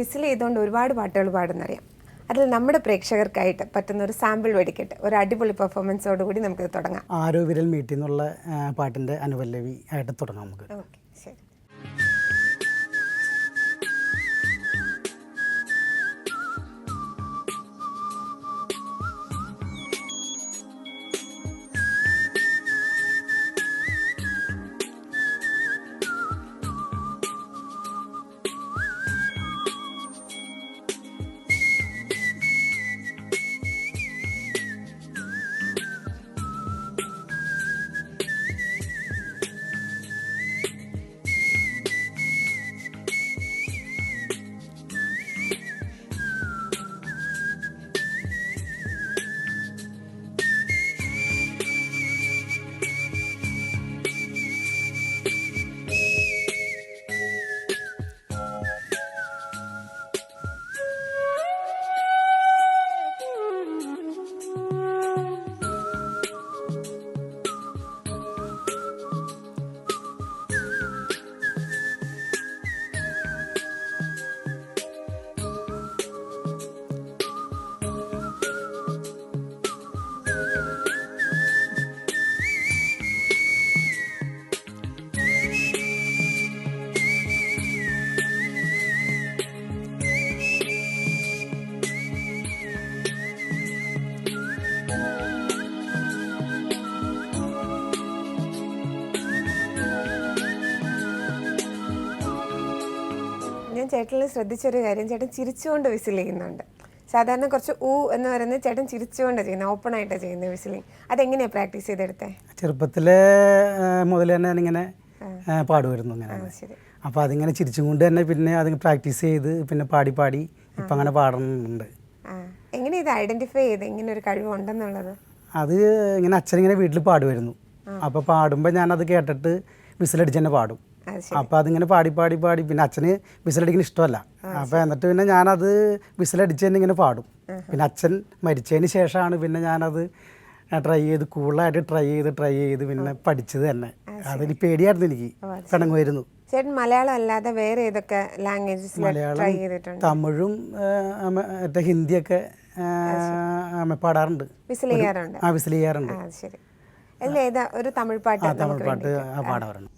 Whistle ചെയ്തുകൊണ്ട് ഒരുപാട് പാട്ടുകൾ പാടുന്നറിയാം. അതിൽ നമ്മുടെ പ്രേക്ഷകർക്കായിട്ട് പറ്റുന്ന ഒരു സാമ്പിൾ വെടിക്കട്ടെ ഒരു അടിപൊളി പെർഫോമൻസോട് കൂടി നമുക്ക് തുടങ്ങാം. ആരോ വിരൽ മീറ്റിന്നുള്ള പാട്ടിന്റെ പാട്ടിന്റെ അനുപല്ലവി ആയിട്ട് തുടങ്ങാം നമുക്ക്. ഓക്കെ ശരി. ചേട്ടനിൽ ശ്രദ്ധിച്ചൊരു കാര്യം ചേട്ടൻ ചിരിച്ചുകൊണ്ട് വിസിൽ ചെയ്യുന്നുണ്ട്. സാധാരണ കുറച്ച് ഊ എന്ന് പറയുന്നത് ചേട്ടൻ ചിരിച്ചുകൊണ്ട് ചെയ്യുന്നത് ഓപ്പൺ ആയിട്ട് ചെയ്യുന്നത് വിസിലിംഗ് അതെങ്ങനെയാണ് പ്രാക്ടീസ് ചെയ്തെടുത്തേ? ചെറുപ്പത്തിലെ മുതൽ തന്നെ ഇങ്ങനെ പാടുമായിരുന്നു ശരി. അപ്പോൾ അതിങ്ങനെ ചിരിച്ചും കൊണ്ട് തന്നെ പിന്നെ അത് പ്രാക്ടീസ് ചെയ്ത് പിന്നെ പാടി പാടി ഇപ്പം അങ്ങനെ പാടുന്നുണ്ട്. എങ്ങനെ ഇത് ഐഡന്റിഫൈ ചെയ്ത്? ഇങ്ങനെ ഒരു കഴിവുണ്ടെന്നുള്ളത്? അത് ഇങ്ങനെ അച്ഛൻ ഇങ്ങനെ വീട്ടിൽ പാടുമായിരുന്നു. അപ്പോൾ പാടുമ്പോൾ ഞാനത് കേട്ടിട്ട് വിസിലടിച്ച് തന്നെ പാടും. അപ്പോൾ അതിങ്ങനെ പാടി പാടി പാടി. പിന്നെ അച്ഛന് വിസിലടിക്കുന്ന ഇഷ്ടമല്ല. അപ്പോൾ എന്നിട്ട് പിന്നെ ഞാനത് വിസിലടിച്ച് തന്നെ ഇങ്ങനെ പാടും. പിന്നെ അച്ഛൻ മരിച്ചതിന് ശേഷമാണ് പിന്നെ ഞാനത് ട്രൈ ചെയ്ത് കൂളായിട്ട് ട്രൈ ചെയ്ത് ട്രൈ ചെയ്ത് പിന്നെ പഠിച്ചത് തന്നെ. അതിന് പേടിയായിരുന്നു എനിക്ക്. പിണങ്ങുമായിരുന്നു. ചേട്ടൻ മലയാളം അല്ലാതെ വേറെ ഏതൊക്കെ ലാംഗ്വേജസ് ചെയ്തിട്ടുണ്ട്? തമിഴും മറ്റേ ഹിന്ദിയൊക്കെ പാടാറുണ്ട്. വിസിൽ ചെയ്യാറുണ്ട്. ആ വിസിൽ ചെയ്യാറുണ്ട്. ആ ശരി. അല്ല ഏതാ ഒരു തമിഴ് പാട്ട് തമിഴ് പാട്ട് പാടാറുണ്ട്.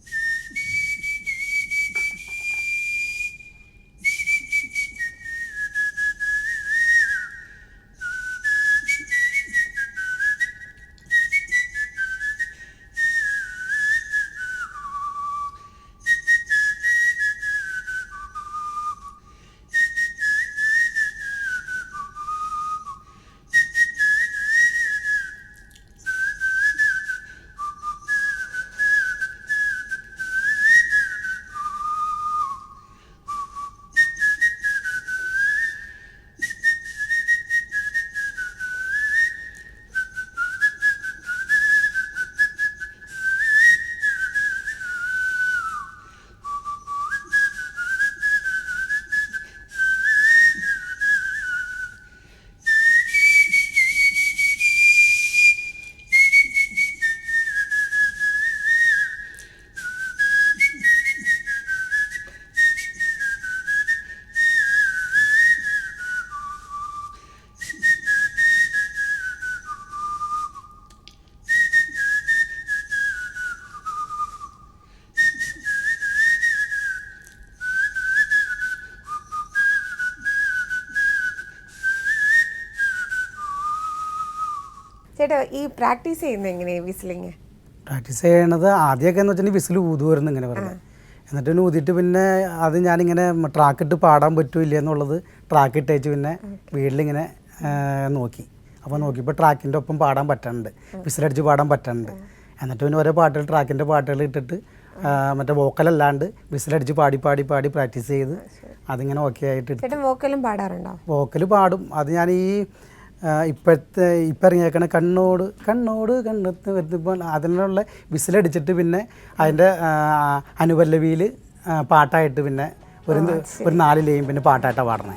ചേട്ടാ ഈ പ്രാക്ടീസ് ചെയ്യുന്നത് എങ്ങനെയാണ് വിസിലിങ്? പ്രാക്ടീസ് ചെയ്യണത് ആദ്യമൊക്കെ എന്ന് വെച്ചിട്ടുണ്ടെങ്കിൽ വിസിൽ ഊതുമായിരുന്നു ഇങ്ങനെ പറഞ്ഞു എന്നിട്ട് പിന്നെ ഊതിയിട്ട് പിന്നെ അത് ഞാനിങ്ങനെ ട്രാക്കിട്ട് പാടാൻ പറ്റൂല എന്നുള്ളത് ട്രാക്ക് ഇട്ടേച്ച് പിന്നെ വീട്ടിലിങ്ങനെ നോക്കി. അപ്പോൾ നോക്കിയപ്പോൾ ട്രാക്കിന്റെ ഒപ്പം പാടാൻ പറ്റുന്നുണ്ട് വിസിലടിച്ച് പാടാൻ പറ്റുന്നുണ്ട് എന്നിട്ട് പിന്നെ ഓരോ പാട്ടുകൾ ട്രാക്കിന്റെ പാട്ടുകൾ ഇട്ടിട്ട് മറ്റേ വോക്കലല്ലാണ്ട് വിസിലടിച്ച് പാടി പാടി പാടി പ്രാക്ടീസ് ചെയ്ത് അതിങ്ങനെ ഓക്കെ ആയിട്ട് വോക്കലും പാടാറുണ്ടോ? വോക്കൽ പാടും. അത് ഞാൻ ഈ ഇപ്പോഴത്തെ ഇപ്പം ഇറങ്ങിയേക്കണ കണ്ണോട് കണ്ണോട് കണ്ണത്ത് വരുത്തിപ്പോൾ അതിനുള്ള വിസിലടിച്ചിട്ട് പിന്നെ അതിന്റെ അനുപല്ലവിയിൽ പാട്ടായിട്ട് പിന്നെ ഒരു ഒരു നാലിലെയും പിന്നെ പാട്ടായിട്ടാണ് പാടണേ